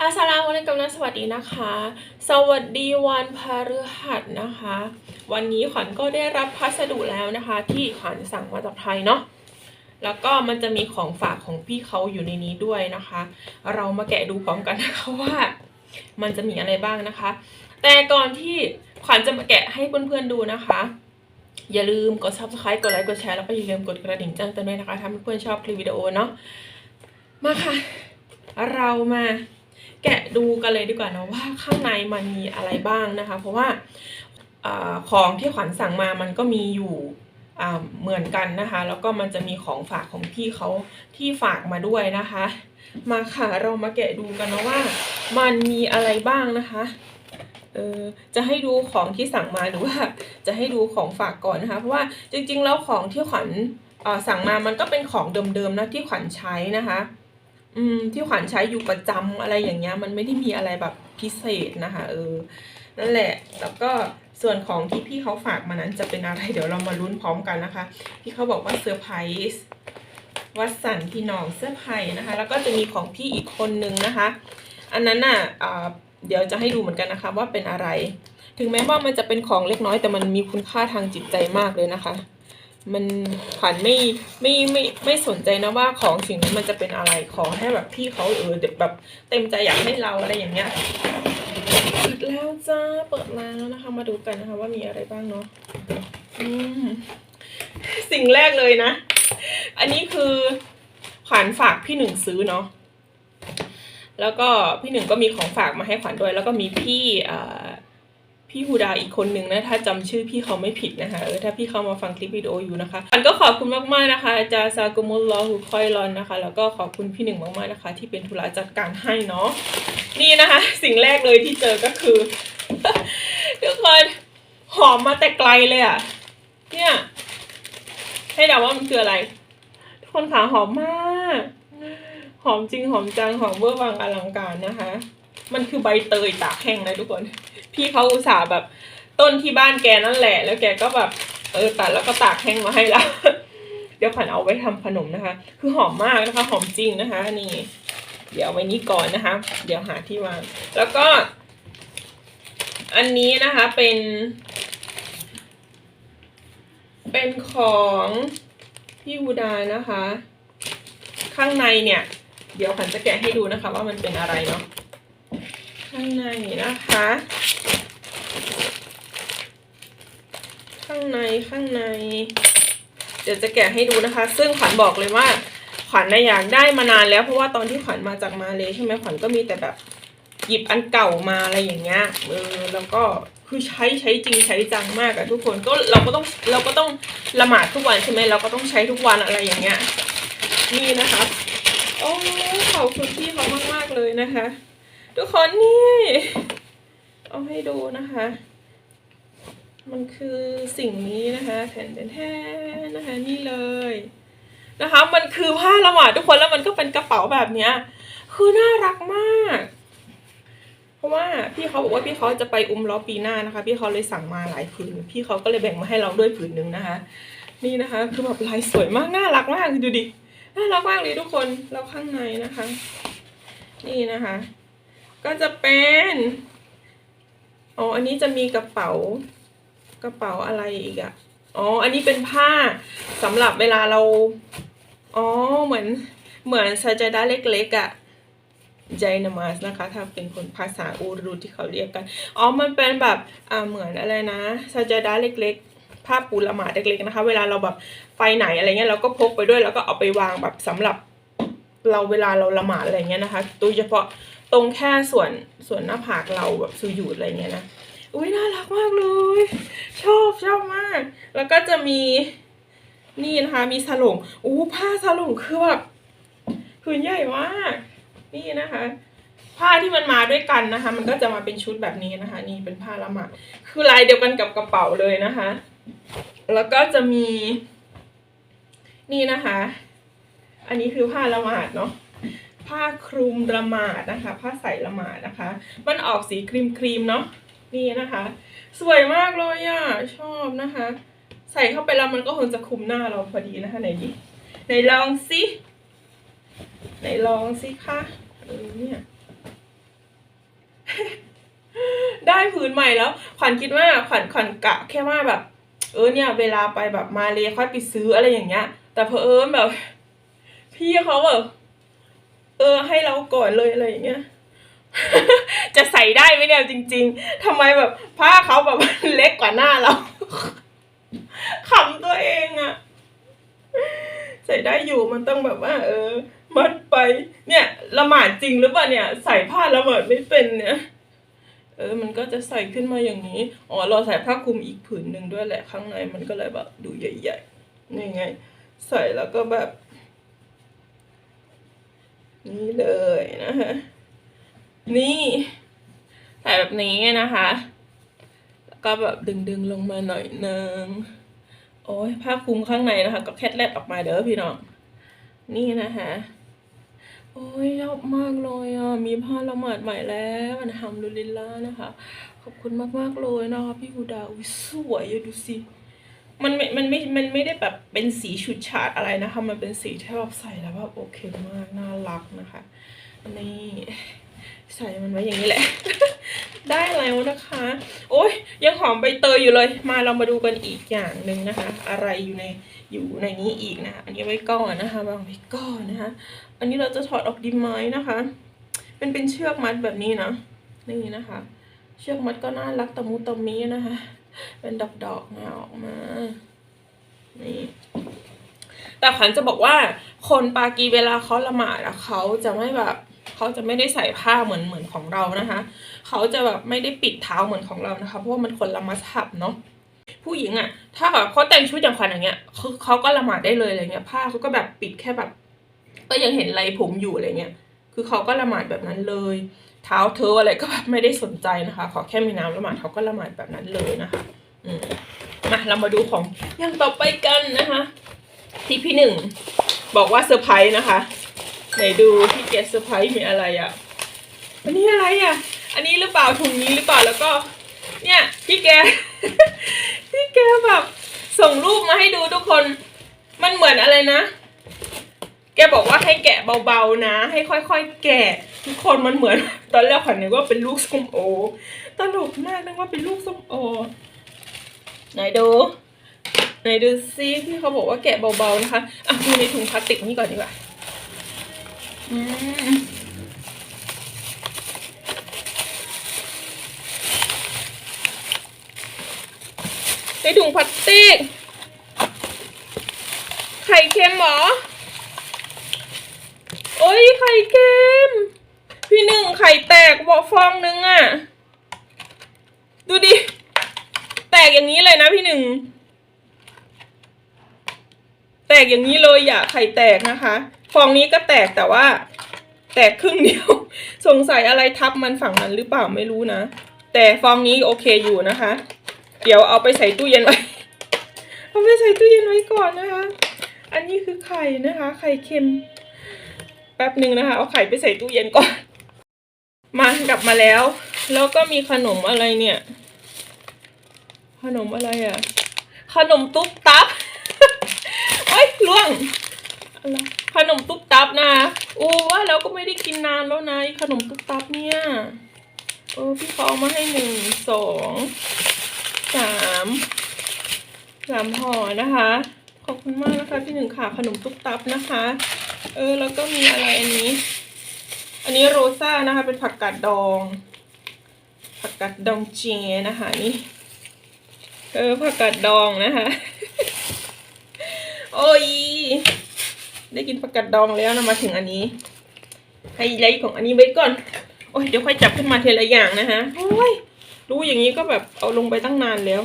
อาสลามวันนี้กำลังสวัสดีนะคะ สวัสดีวันพฤหัสนะคะ วันนี้ขวัญก็ได้รับพัสดุแล้วนะคะ ที่ขวัญสั่งมาจากไทยเนาะแล้วก็มันจะมีของฝากของพี่เขาอยู่ในนี้ด้วยนะคะ เรามาแกะดูพร้อมกันนะคะว่ามันจะมีอะไรบ้างนะคะ แต่ก่อนที่ขวัญจะมาแกะให้เพื่อนๆดูนะคะ อย่าลืมกด subscribe กดไลค์กดแชร์แล้วก็อย่าลืมกดกระดิ่งแจ้งเตือนด้วยนะคะถ้าเพื่อนๆชอบคลิปวิดีโอเนาะมาค่ะ เรามา แกะดูกันเลยดีกว่าเนะว่าข้างในมันมีอะไรบ้างนะคะ เพราะว่าอของที่ขวัญสั่งมามันก็มีอยู่เหมือนกันนะคะ แล้วก็มันจะมีของฝากของพี่เขาที่ฝากมาด้วยนะคะ มาค่ะเรามาแกะดูกันนะว่า มันมีอะไรบ้างนะคะเออจะให้ดูของที่สั่งมาหรือว่าจะให้ดูของฝากก่อนนะคะ เพราะว่าจริงๆแล้วของที่ขวัญสั่งมามันก็เป็นของเดิมๆนะที่ขวัญใช้นะคะ อืมที่ขวัญใช้อยู่ประจำอะไรอย่างเงี้ย มันไม่ได้มีอะไรแบบพิเศษนะคะเออนั่นแหละแล้วก็ส่วนของที่พี่เขาฝากมานั้นจะเป็นอะไร เดี๋ยวเรามาลุ้นพร้อมกันนะคะพี่เขาบอกว่าเซอร์ไพรส์วัดสันพี่น้องเสื้อร์ไพรส์นะคะ แล้วก็จะมีของพี่อีกคนนึงนะคะ อันนั้นน่ะเดี๋ยวจะให้ดูเหมือนกันนะคะว่าเป็นอะไร ถึงแม้ว่ามันจะเป็นของเล็กน้อยแต่มันมีคุณค่าทางจิตใจมากเลยนะคะ มันขวัญไม่ไม่ไม่ไม่สนใจนะว่าของสิ่งนี้มันจะเป็นอะไรขอให้แบบพี่เขาเออแบบเต็มใจอยากให้เราอะไรอย่างเงี้ยเปิดแล้วจ้าเปิดแล้วนะคะ มาดูกันนะคะว่ามีอะไรบ้างเนาะสิ่งแรกเลยนะ อันนี้คือขวัญฝากพี่หนึ่งซื้อเนาะแล้วก็พี่หนึ่งก็มีของฝากมาให้ขวัญด้วย แล้วก็มีพี่อ่า พี่ฮูดาอีกคนนึงนะถ้าจำชื่อพี่เขาไม่ผิดนะคะเออถ้าพี่เขามาฟังคลิปวิดีโออยู่นะคะอันก็ขอบคุณมากๆนะคะอาจารย์ซากุมุลลอฮุคอยรอนนะคะ แล้วก็ขอบคุณพี่หนึ่งมากๆนะคะ ที่เป็นธุระจัดการให้เนาะนี่นะคะ สิ่งแรกเลยที่เจอก็คือทุกคนหอมมาแต่ไกลเลยอะเนี่ยให้เดาว่ามันคืออะไร ทุกคนขาหอมมาก หอมจริงหอมจังหอมเวอร์วังอลังการนะคะ มันคือใบเตยตากแห้งนะทุกคน พี่เขาอุตส่าห์แบบต้นที่บ้านแกนั่นแหละ แล้วแกก็แบบเออตัดแล้วก็ตากแห้งมาให้แล้วเดี๋ยวขวัญเอาไว้ทำขนมนะคะ คือหอมมากนะคะ หอมจริงนะคะ นี่ เดี๋ยวไว้นี้ก่อนนะคะ เดี๋ยวหาที่วาง แล้วก็ อันนี้นะคะเป็น เป็นของพี่วูดานะคะ ข้างในเนี่ย เดี๋ยวขวัญจะแกะให้ดูนะคะ ว่ามันเป็นอะไรเนาะ ข้างในนะคะ ข้างในข้างใน เดี๋ยวจะแกะให้ดูนะคะ ซึ่งขวัญบอกเลยว่า ขวัญน่ะอยากได้มานานแล้วเพราะว่าตอนที่ขวัญมาจากมาเลยใช่ไหมขวัญก็มีแต่แบบหยิบอันเก่ามาอะไรอย่างเงี้ยเออแล้วก็คือใช้ใช้จริงใช้จังมากอะทุกคนก็เราก็ต้องเราก็ต้องละหมาดทุกวันใช่ไหมเราก็ต้องใช้ทุกวันอะไรอย่างเงี้ยนี่นะคะโอ้ขอบคุณพี่เขามากๆเลยนะคะ ทุกคนนี่ เอาให้ดูนะคะ มันคือสิ่งนี้นะคะแทนแทนนะคะนี่เลยนะคะ มันคือผ้าละหมาดทุกคนแล้วมันก็เป็นกระเป๋าแบบเนี้ย คือน่ารักมาก เพราะว่าพี่เขาบอกว่าพี่เขาจะไปอุ้มล้อปีหน้านะคะ พี่เขาเลยสั่งมาหลายผืนพี่เขาก็เลยแบ่งมาให้เราด้วยผืนหนึ่งนะคะ นี่นะคะ คือแบบลายสวยมากน่ารักมากดูดิน่ารักมากเลยทุกคนแล้วข้างในนะคะ นี่นะคะ ก็จะเป็นอ๋ออันนี้จะมีกระเป๋ากระเป๋าอะไรอีกอะอ๋อ อันนี้เป็นผ้าสำหรับเวลาเรา อ๋อ เหมือน เหมือนซาจาดาเล็กๆอะไจนามาสนะคะ ถ้าเป็นคนภาษาอูรุที่เขาเรียกกัน อ๋อ มันเป็นแบบ อ่า เหมือนอะไรนะซาจาดาเล็กๆ ผ้าปูละหมาดเล็กๆนะคะ เวลาเราแบบไปไหนอะไรเงี้ยเราก็พกไปด้วยแล้วก็เอาไปวางแบบสำหรับเราเวลาเราละหมาดอะไรเงี้ยนะคะ โดยเฉพาะ ตรงแค่ส่วนส่วนหน้าผากเราแบบสุญูดอะไรเงี้ยนะอุ้ยน่ารักมากเลย ชอบชอบมาก แล้วก็จะมีนี่นะคะ มีสลงอู้ผ้าสลงคือแบบผืนใหญ่มาก นี่นะคะ ผ้าที่มันมาด้วยกันนะคะ มันก็จะมาเป็นชุดแบบนี้นะคะ นี่เป็นผ้าละหมาดคือลายเดียวกันกับกระเป๋าเลยนะคะ แล้วก็จะมี นี่นะคะ อันนี้คือผ้าละหมาดเนาะ ผ้าคลุมละหมาดนะคะ ผ้าใส่ละหมาดนะคะ มันออกสีครีมครีมๆเนาะนี่นะคะ สวยมากเลยอะชอบนะคะ ใส่เข้าไปแล้วมันก็คงจะคลุมหน้าเราพอดีนะคะไหนดิไหนลองสิไหนลองสิคะเออเนี่ยได้ผืนใหม่แล้ว ขวัญคิดว่าขวัญขวัญกะแค่ว่าแบบ เออเนี่ย เวลาไปแบบมาเลยค่อยไปซื้ออะไรอย่างเงี้ย แต่เพอเอิญแบบ พี่เขาแบบ เออ ให้เราก่อนเลยอะไรอย่างเงี้ยจะใส่ได้ไหมเนี่ยจริง ๆทำไมแบบผ้าเขาแบบเล็กกว่าหน้าเราขำตัวเองอะใส่ได้อยู่มันต้องแบบว่า เออ มัดไป เนี่ยละหมาดจริงหรือเปล่าเนี่ย ใส่ผ้าละหมาดไม่เป็นเนี่ยเออ มันก็จะใส่ขึ้นมาอย่างนี้ อ๋อ เราใส่ผ้าคลุมอีกผืนหนึ่งด้วยแหละข้างในมันก็เลยแบบดูใหญ่ๆนี่ไง ใส่แล้วก็แบบ นี่เลยนะคะนี่ใส่แบบนี้นะคะ แล้วก็แบบดึงๆลงมาหน่อยนึงโอ้ยผ้าคลุมข้างในนะคะ ก็แคทแลดออกมาเด้อพี่น้อง นี่นะคะโอ้ยชอบมากเลยอะ มีผ้าละหมาดใหม่แล้วอันฮัมดุลิลละนะคะ ขอบคุณมากมาก ๆ เลยนะคะ พี่ฮูดาอุ้ยสวยอะดูสิ มันไม่มันไม่มันไม่ได้แบบเป็นสีฉูดฉาดอะไรนะคะ มันเป็นสีที่แบบใส่แล้วแบบโอเคมาก น่ารักนะคะ นี่ใส่มันไว้อย่างนี้แหละ ได้แล้วนะคะ โอ้ยยังหอมใบเตยอยู่เลย มาเรามาดูกันอีกอย่างหนึ่งนะคะ อะไรอยู่ในอยู่ในนี้อีกนะคะอันนี้ไว้ก่อนนะคะวางไว้ก่อนนะคะ อันนี้เราจะถอดออกดีไหมนะคะ เป็นเป็นเชือกมัดแบบนี้นะนี่นะคะ เชือกมัดก็น่ารักตะมุตะมีนะคะ เป็นดอกๆมาออกมา นี่ แต่ขวัญจะบอกว่า คนปากีเวลาเขาละหมาดอะเขาจะไม่แบบเขาจะไม่ได้ใส่ผ้าเหมือนเหมือนของเรานะคะ เขาจะแบบไม่ได้ปิดเท้าเหมือนของเรานะคะ เพราะว่ามันคนละมัสฮับเนาะ ผู้หญิงอะถ้าแบบเขาแต่งชุดอย่างขวัญอย่างเงี้ยคือเขาก็ละหมาดได้เลยอะไรเงี้ย ผ้าเขาก็แบบปิดแค่แบบ ก็ยังเห็นไหลผมอยู่อะไรเงี้ย คือเขาก็ละหมาดแบบนั้นเลย เท้าเธออะไรก็แบบไม่ได้สนใจนะคะ ขอแค่มีน้ำละหมาดเขาก็ละหมาดแบบนั้นเลยนะคะอืมมาเรามาดูของอย่างต่อไปกันนะคะ ที่พี่หนึ่งบอกว่าเซอร์ไพรส์นะคะไหนดูพี่เกดเซอร์ไพรส์มีอะไรอะ่ะอันนี้อะไรอะ่ะ อันนี้หรือเปล่าถุงนี้หรือเปล่าแล้วก็ เนี่ยพี่แกพี่แกแบบส่งรูปมาให้ดูทุกคน มันเหมือนอะไรนะ แกบอกว่าให้แกะเบาๆนะ ให้ค่อยๆ แกะ ทุกคนมันเหมือน ตอนแรกขวัญนึกว่าเป็นลูกส้มโอ ตลกมากนึกว่าเป็นลูกส้มโอ ไหนดูไหนดูซิที่เขาบอกว่าแกะเบาๆนะคะ อะดูในถุงพลาสติกนี่ก่อนดีกว่าอืมในถุงพลาสติก ไข่เค็มหรอ โอ้ยไข่เค็มพี่หนึ่งไข่แตกบอกฟองนึงอะ่ะดูดิ แตกอย่างนี้เลยนะพี่หนึ่ง แตกอย่างนี้เลยอย่าไข่แตกนะคะ ฟองนี้ก็แตกแต่ว่า แตกครึ่งเดียว สงสัยอะไรทับมันฝั่งนั้นหรือเปล่าไม่รู้นะ แต่ฟองนี้โอเคอยู่นะคะ เดี๋ยวเอาไปใส่ตู้เย็นไว้เอาไปใส่ตู้เย็นไว้ก่อนนะคะ อันนี้คือไข่นะคะ ไข่เค็ม ป๊บหนึ่งนะคะ เอาไข่ไปใส่ตู้เย็นก่อน มากลับมาแล้ว แล้วก็มีขนมอะไรเนี่ย ขนมอะไรอะ่ะ ขนมตุ๊บตับโอ้ยล่วงอะไรขนมตุ๊บตับนะโอ้ว่าแล้วก็ไม่ได้กินนานแล้วนะขนมตุ๊บตับเนี่ยเออพี่เขาเอามาให้หนึ่งสองสามสามห่อนะคะ ขอบคุณมากนะคะพี่หนึ่งค่ะขนมตุ๊บตับนะคะ เออ แล้วก็มีอะไรอันนี้ อันนี้โรซ่านะคะ เป็นผักกาดดอง ผักกาดดองเจนะคะนี่เออผักกาดดองนะคะ โอ้ย ได้กินผักกาดดองแล้วนะมาถึงอันนี้ไฮไลท์ของอันนี้ไว้ก่อน โอ้ยเดี๋ยวค่อยจับขึ้นมาทีละอย่างนะคะโอ้ยรู้อย่างนี้ก็แบบเอาลงไปตั้งนานแล้ว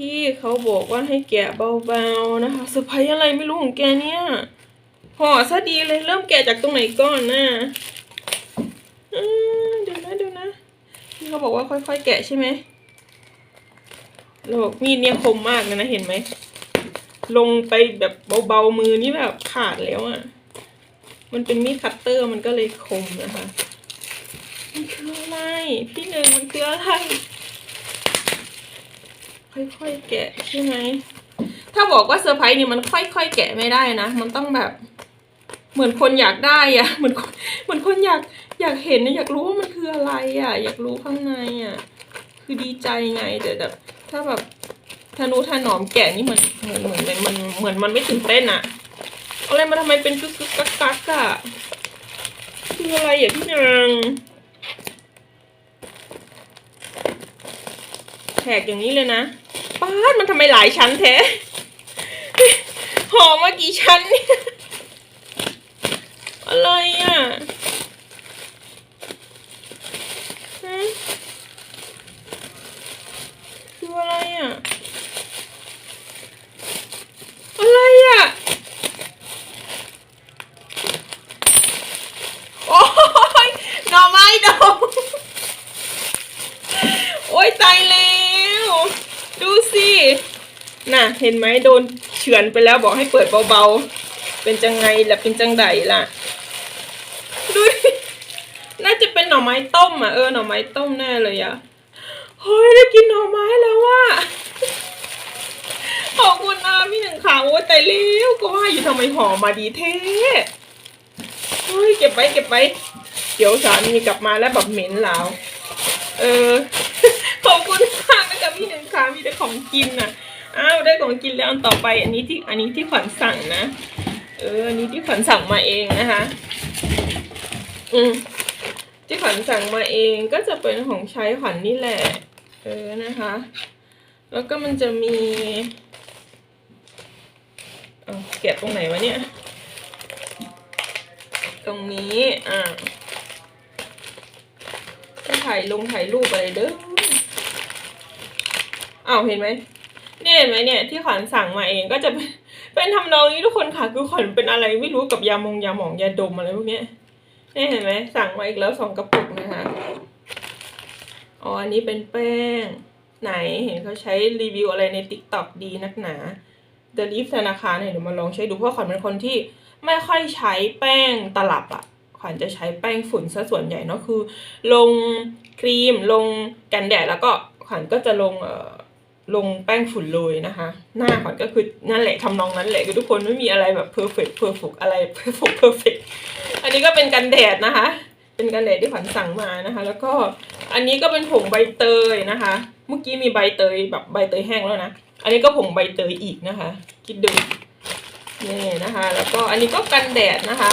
พี่เขาบอกว่าให้แกะเบาๆนะคะเซอร์ไพรส์อะไรไม่รู้ของแกเนี่ยห่อซะดีเลยเริ่มแกะจากตรงไหนก่อนนะเดี๋ยวนะเดี๋ยวนะพี่เขาบอกว่าค่อยๆ แกะใช่ไหมเราบอกมีดเนี่ยคมมากเลยนะเห็นไหมลงไปแบบเบาๆมือนี่แบบขาดแล้วอะ่ะ มันเป็นมีดคัตเตอร์มันก็เลยคมนะคะมันคืออะไรพี่หนึ่งมันคืออะไร ค่อยๆแกะใช่ไหม ถ้าบอกว่าเซอร์ไพรส์นี่มันค่อยๆแกะไม่ได้นะ มันต้องแบบ เหมือนคนอยากได้อะเหมือนเหมือนคนอยากอยากเห็นนะอยากรู้ว่ามันคืออะไรอะอยากรู้ข้างในอะคือดีใจไงแต่แบบถ้าแบบธนูถนอมแกะนี่เหมือนเหมือนเหมือนมันเหมือนมันไม่ตื่นเต้นอะเอาอะไรมาทำไมเป็นกึกกึกกักกักอะคืออะไรอะพี่นางแขกอย่างนี้เลยนะ ป้าดมันทำไมหลายชั้นแท้ห่อมากี่ชั้นเนี่ยอะไรอะฮะคืออะไรอะ อะไรอะ โอ้ยหน่อไม้ดองโอ้ยตายแล้ว ดูสิ น่ะ เห็นไหมโดนเฉือนไปแล้วบอกให้เปิดเบาๆ เป็นจังไงล่ะเป็นจังไดล่ะ ดูน่าจะเป็นหน่อไม้ต้มอะเออหน่อไม้ต้มแน่เลยอะเฮ้ยได้กินหน่อไม้แล้วว่ะขอบคุณนะพี่หนึ่งค่ะโอ้ยตายแล้วก็ว่าอยู่ทำไมหอมาดีเท่เฮ้ยเก็บไว้เก็บไว้เดี๋ยวสามีกลับมาแล้วแบบเหม็นแล้ว เออขอบคุณมากนะคะพี่หนึ่งค่ะมีแต่ของกินน่ะ อ้าวได้ของกินแล้วอันต่อไป อันนี้ที่อันนี้ที่ขวัญสั่งนะ เอออันนี้ที่ขวัญสั่งมาเองนะคะ อืมที่ขวัญสั่งมาเองก็จะเป็นของใช้ขวัญนี่แหละ เออนะคะ แล้วก็มันจะมีเอาแกะตรงไหนวะเนี่ย ตรงนี้ อ่าจะถ่ายลงถ่ายรูปอะไรเด้ออ้าวเห็นไหม เนี่ยเห็นไหมเนี่ยที่ขวัญสั่งมาเองก็จะเป็นเป็นทำนองนี้ทุกคนค่ะคือขวัญเป็นอะไรไม่รู้กับยามงยาหมองยาดมอะไรพวกเนี้ยเนี่ยเห็นไหมสั่งมาอีกแล้วสองกระปุกนะคะอ๋ออันนี้เป็นแป้งไหนเห็นเขาใช้รีวิวอะไรในติ๊กต็อกดีนักหนาเดลิฟธนาคารเนี่ยเดี๋ยวมาลองใช้ดูเพราะขวัญเป็นคนที่ไม่ค่อยใช้แป้งตลับอะขวัญจะใช้แป้งฝุ่นซะส่วนใหญ่เนาะคือ ลงครีมลงกันแดดแล้วก็ขวัญก็จะลงเอ่อ ลงแป้งฝุ่นเลยนะคะ หน้าขวัญก็คือนั่นแหละทำนองนั้นแหละคือทุกคนไม่มีอะไรแบบเพอร์เฟกเพอร์ฟกอะไรเพอร์ฟกเพอร์เฟกอันนี้ก็เป็นกันแดดนะคะ เป็นกันแดดที่ขวัญสั่งมานะคะ แล้วก็อันนี้ก็เป็นผงใบเตยนะคะ เมื่อกี้มีใบเตยแบบใบเตยแห้งแล้วนะ อันนี้ก็ผงใบเตยอีกนะคะ คิดดูนี่นะคะ แล้วก็อันนี้ก็กันแดดนะคะ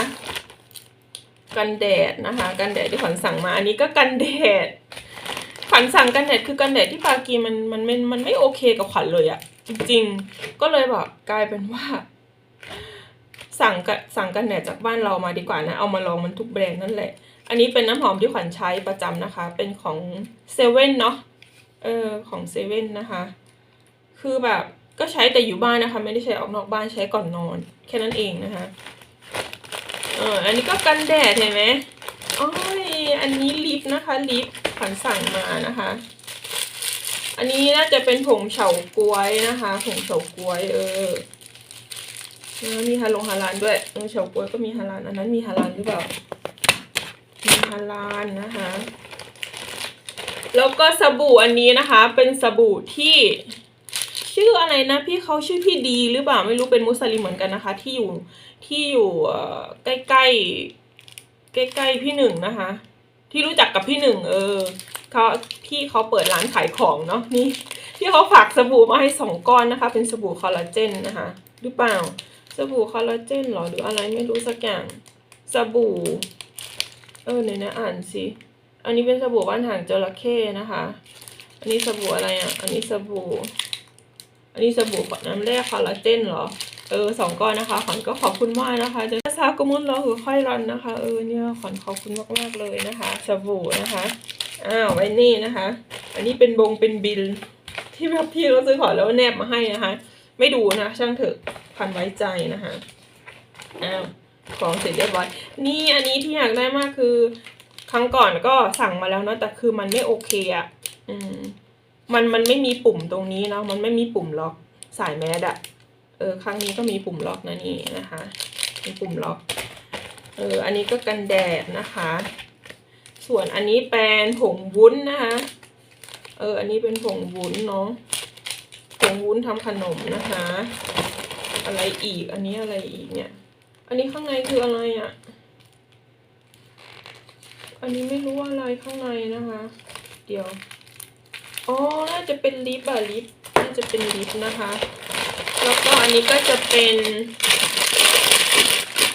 กันแดดนะคะ กันแดดที่ขวัญสั่งมา อันนี้ก็กันแดด ขวัญสั่งกันแดดคือกันแดดที่ปากีมันมันมันมันไม่โอเคกับขวัญเลยอะจริงๆ ก็เลยแบบกลายเป็นว่า สั่งกันสั่งกันแดดจากบ้านเรามาดีกว่านะ เอามาลองมันทุกแบรนด์นั่นแหละ อันนี้เป็นน้ำหอมที่ขวัญใช้ประจำนะคะ เป็นของเซเว่นเนาะเออของเซเว่นนะคะ คือแบบก็ใช้แต่อยู่บ้านนะคะ ไม่ได้ใช้ออกนอกบ้านใช้ก่อนนอน แค่นั้นเองนะคะเอออันนี้ก็กันแดดเห็นไหมอ้ออันนี้ลิปนะคะลิป ขวัญสั่งมานะคะ อันนี้น่าจะเป็นผงเฉาก๊วยนะคะ ผงเฉาก๊วยเออมีฮาลงฮาลานด้วยเออเฉาก๊วยก็มีฮาลานอันนั้นมีฮาลานหรือเปล่ามีฮาลานนะคะ แล้วก็สบู่อันนี้นะคะ เป็นสบู่ที่ชื่ออะไรนะพี่เขาชื่อพี่ดีหรือเปล่าไม่รู้เป็นมุสลิมเหมือนกันนะคะ ที่อยู่ที่อยู่ใกล้ใกล้ใกล้ใกล้ๆพี่หนึ่งนะคะ ที่รู้จักกับพี่หนึ่งเออเขาพี่เขาเปิดร้านขายของเนาะนี่ที่เขาฝากสบู่มาให้สองก้อนนะคะ เป็นสบู่คอลลาเจนนะคะหรือเปล่าสบู่คอลลาเจนเหรอหรืออะไรไม่รู้สักอย่างสบู่ เออไหนนะอ่านสิอันนี้เป็นสบู่บ้านหางจระเข้นะคะ อันนี้สบู่อะไรอะ อันนี้สบู่ อันนี้สบู่น้ำแร่คอลลาเจนเหรอ เออสองก้อนนะคะ ขวัญก็ขอบคุณมากนะคะจะซากมุนเราคือค่อยรันนะคะ เออเนี่ยขวัญขอบคุณมากมากๆเลยนะคะสบู่นะคะอ้าวไว้นี่นะคะ อันนี้เป็นบงเป็นบิล ที่แบบพี่เราซื้อขอแล้วแนบมาให้นะคะ ไม่ดูนะช่างเถอะพันไว้ใจนะคะอ้าวของเสร็จเรียบร้อยนี่อันนี้ที่อยากได้มากคือ ครั้งก่อนก็สั่งมาแล้วเนาะแต่คือมันไม่โอเคอะ่ะอืมมันมันไม่มีปุ่มตรงนี้เนาะมันไม่มีปุ่มล็อกสายแมสอะ เออครั้งนี้ก็มีปุ่มล็อกนะนี่นะคะ มีปุ่มล็อก เออ อันนี้ก็กันแดดนะคะ ส่วนอันนี้แปรงผงวุ้นนะคะ เออ อันนี้เป็นผงวุ้นเนาะ ผงวุ้นทำขนมนะคะ อะไรอีก อันนี้อะไรอีกเนี่ย อันนี้ข้างในคืออะไรอะ อันนี้ไม่รู้ว่าอะไรข้างในนะคะ เดี๋ยว อ๋อ น่าจะเป็นลิปอะลิป น่าจะเป็นลิปนะคะ แล้วก็อันนี้ก็จะเป็น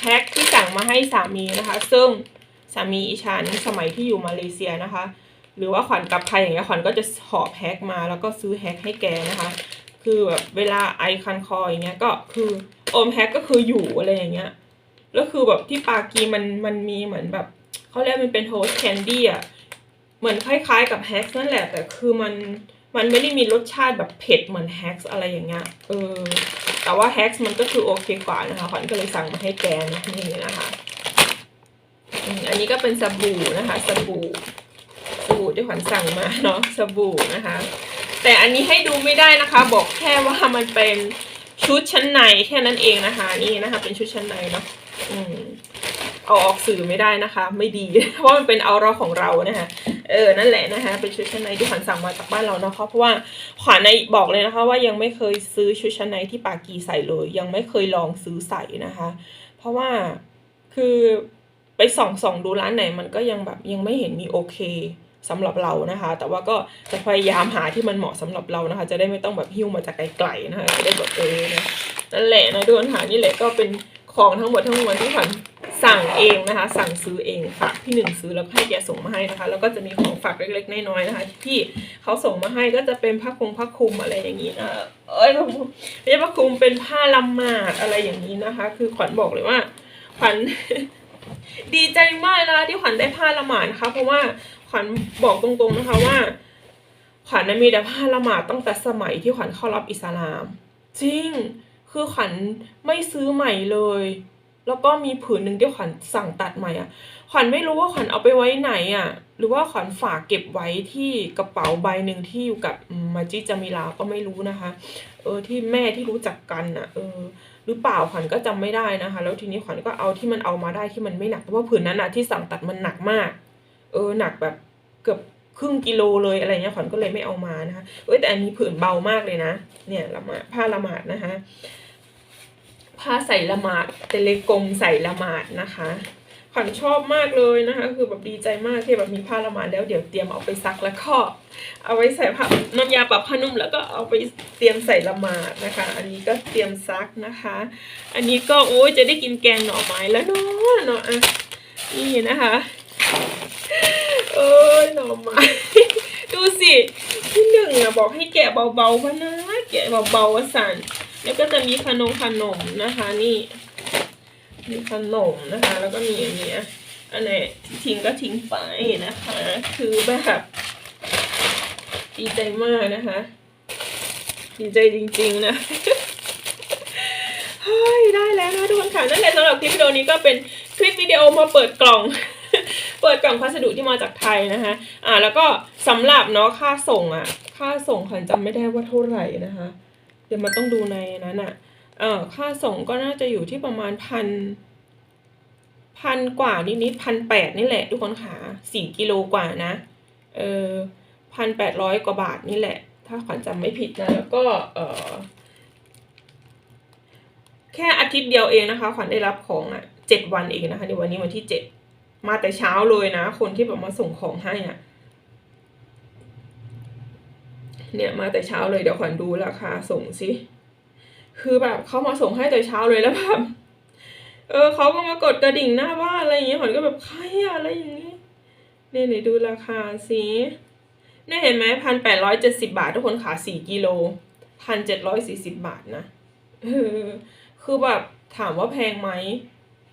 แพ็คที่สั่งมาให้สามีนะคะ ซึ่งสามีอีฉันสมัยที่อยู่มาเลเซียนะคะ หรือว่าขวัญกลับไทยอย่างเงี้ยขวัญก็จะหอบแฮกมาแล้วก็ซื้อแฮกให้แกนะคะ คือแบบเวลาไอคันคออย่างเงี้ยก็คืออมแฮกก็คืออยู่อะไรอย่างเงี้ยแล้วคือแบบที่ปากีมันมันมีเหมือนแบบเขาเรียกมันเป็นโฮสแคนดี้อะเหมือนคล้ายๆกับแฮกนั่นแหละแต่คือมัน มันไม่ได้มีรสชาติแบบเผ็ดเหมือนแฮกอะไรอย่างเงี้ยเออแต่ว่าแฮกมันก็คือโอเคกว่านะคะขวัญก็เลยสั่งมาให้แกนะนี่นะคะอันนี้ก็เป็นสบู่นะคะสบู่สบู่ที่ขวัญสั่งมาเนาะสบู่นะคะ แต่อันนี้ให้ดูไม่ได้นะคะ บอกแค่ว่ามันเป็นชุดชั้นในแค่นั้นเองนะคะ นี่นะคะ เป็นชุดชั้นในเนาะอืมเอาออกสื่อไม่ได้นะคะ ไม่ดี เพราะมันเป็นเอาเราของเรานะคะ เออนั่นแหละนะคะเป็นชุดชั้นในที่ขวัญสั่งมาจากบ้านเราเนาะเพราะว่าขวัญในบอกเลยนะคะ ว่ายังไม่เคยซื้อชุดชั้นในที่ปากีใส่เลย ยังไม่เคยลองซื้อใส่นะคะ เพราะว่าคือไปส่องส่องดูร้านไหนมันก็ยังแบบยังไม่เห็นมีโอเคสำหรับเรานะคะ แต่ว่าก็จะพยายามหาที่มันเหมาะสำหรับเรานะคะ จะได้ไม่ต้องแบบหิ้วมาจากไกลๆนะคะจะได้แบบเออนะนั่นแหละนะทุกคนค่ะนี่แหละก็เป็นของทั้งหมดทั้งมวลที่ขวัญ สั่งเองนะคะ สั่งซื้อเองฝากพี่หนึ่งซื้อแล้วก็ให้แกส่งมาให้นะคะ แล้วก็จะมีของฝากเล็กๆน้อยๆนะคะ ที่เขาส่งมาให้ก็จะเป็นผ้าคลุมผ้าคลุมอะไรอย่างนี้นะเอ้ยผ้าคลุมไม่ใช่ผ้าคลุมเป็นผ้าลำหมาดอะไรอย่างนี้นะคะ คือขวัญบอกเลยว่าขวัญดีใจมากนะคะที่ขวัญได้ผ้าละหมาดนะคะ เพราะว่าขวัญบอกตรงๆนะคะว่า ขวัญมีแต่ผ้าละหมาดตั้งแต่สมัยที่ขวัญเข้ารับอิสลาม จริง คือขวัญไม่ซื้อใหม่เลย แล้วก็มีผืนหนึ่งที่ขวัญสั่งตัดใหม่อะ ขวัญไม่รู้ว่าขวัญเอาไปไว้ไหนอะ หรือว่าขวัญฝากเก็บไว้ที่กระเป๋าใบหนึ่งที่อยู่กับมาจิจามิลาก็ไม่รู้นะคะ เออที่แม่ที่รู้จักกันอะ เออ หรือเปล่าขวัญก็จำไม่ได้นะคะ แล้วทีนี้ขวัญก็เอาที่มันเอามาได้ที่มันไม่หนักเพราะว่าผืนนั้นอะที่สั่งตัดมันหนักมาก เออหนักแบบเกือบครึ่งกิโลเลยอะไรเงี้ยขวัญก็เลยไม่เอามานะคะ เอ้ยแต่อันนี้ผืนเบามากเลยนะ เนี่ยละมาดผ้าละหมาดนะคะ ผ้าใส่ละหมาดเตเลกงใส่ละหมาดนะคะขวัญชอบมากเลยนะคะ คือแบบดีใจมากที่แบบมีผ้าละหมาดแล้วเดี๋ยวเตรียมเอาไปซักแล้วก็เอาไว้ใส่ผ้าน้ำยาปรับผ้านุ่มแล้วก็เอาไปเตรียมใส่ละหมาดนะคะ อันนี้ก็เตรียมซักนะคะ อันนี้ก็โอ้ยจะได้กินแกงหน่อไม้แล้วเนาะเนาะอะนี่นะคะเอ้ยหน่อไม้ดูสิที่หนึ่งอะบอกให้แกะเบาๆพะนะแกะเบาๆวะสัน แล้วก็จะมีขนมขนมนะคะนี่ มีขนมนะคะ แล้วก็มีอันเนี้ยอันไหนทิ้งก็ทิ้งไปนะคะ คือแบบดีใจมากนะคะดีใจจริง ๆ นะเฮ้ยได้แล้วนะทุกคนค่ะนั่นแหละสำหรับคลิปวิดีโอนี้ก็เป็นคลิปวิดีโอมาเปิดกล่อง เปิดกล่องพัสดุที่มาจากไทยนะคะอ่าแล้วก็สำหรับเนาะค่าส่งอะ ค่าส่งขวัญจำไม่ได้ว่าเท่าไหร่นะคะ เดี๋ยวมันต้องดูในนั้นอะเออค่าส่งก็น่าจะอยู่ที่ประมาณพันพันกว่านิดๆพันแปดนี่แหละ ทุกคนค่ะสี่กิโลกว่านะเออพันแปดร้อยกว่าบาทนี่แหละ ถ้าขวัญจำไม่ผิดนะ แล้วก็เออแค่อาทิตย์เดียวเองนะคะ ขวัญได้รับของอะเจ็ดวันเองนะคะในวันนี้วันที่เจ็ดมาแต่เช้าเลยนะ คนที่แบบมาส่งของให้อะ เนี่ยมาแต่เช้าเลยเดี๋ยวขวัญดูราคาส่งสิคือแบบเขามาส่งให้แต่เช้าเลยแล้วแบบเออเขาก็มากดกระดิ่งหน้าบ้านอะไรอย่างเงี้ยขวัญก็แบบใครอะอะไรอย่างงี้เนี่ยไหนดูราคาสิเนี่ยเห็นไหมพันแปดร้อยเจ็ดสิบาททุกคนขาสี่กิโลพันเจ็ดร้อยสี่สิบบาทนะเออคือแบบถามว่าแพงไหม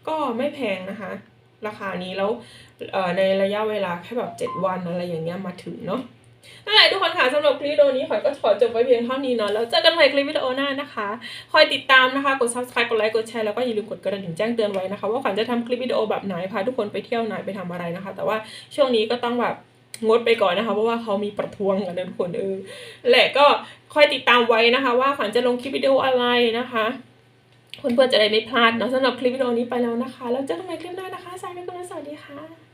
ก็ไม่แพงนะคะ ราคานี้แล้วเออในระยะเวลาแค่แบบเจ็ดวันอะไรอย่างเงี้ยมาถึงเนาะ นั่นแหละทุกคนค่ะสำหรับคลิปวิดีโอนี้ขอยก็ขอจบไว้เพียงเท่านี้เนาะแล้วเจอกันใหม่คลิปวิดีโอหน้านะคะ คอยติดตามนะคะกด subscribe กดไลค์กดแชร์แล้วก็อย่าลืมกดกระดิ่งแจ้งเตือนไว้นะคะ ว่าขวัญจะทำคลิปวิดีโอแบบไหนพาทุกคนไปเที่ยวไหนไปทำอะไรนะคะ แต่ว่าช่วงนี้ก็ต้องแบบงดไปก่อนนะคะ เพราะว่าเขามีประท้วงกันนะทุกคนเออแหละก็คอยติดตามไว้นะคะ ว่าขวัญจะลงคลิปวิดีโออะไรนะคะเพื่อนๆจะได้ไม่พลาดเนาะสำหรับคลิปวิดีโอนี้ไปแล้วนะคะ แล้วเจอกันใหม่คลิปหน้านะคะสายเป็นคนสวัสดีค่ะ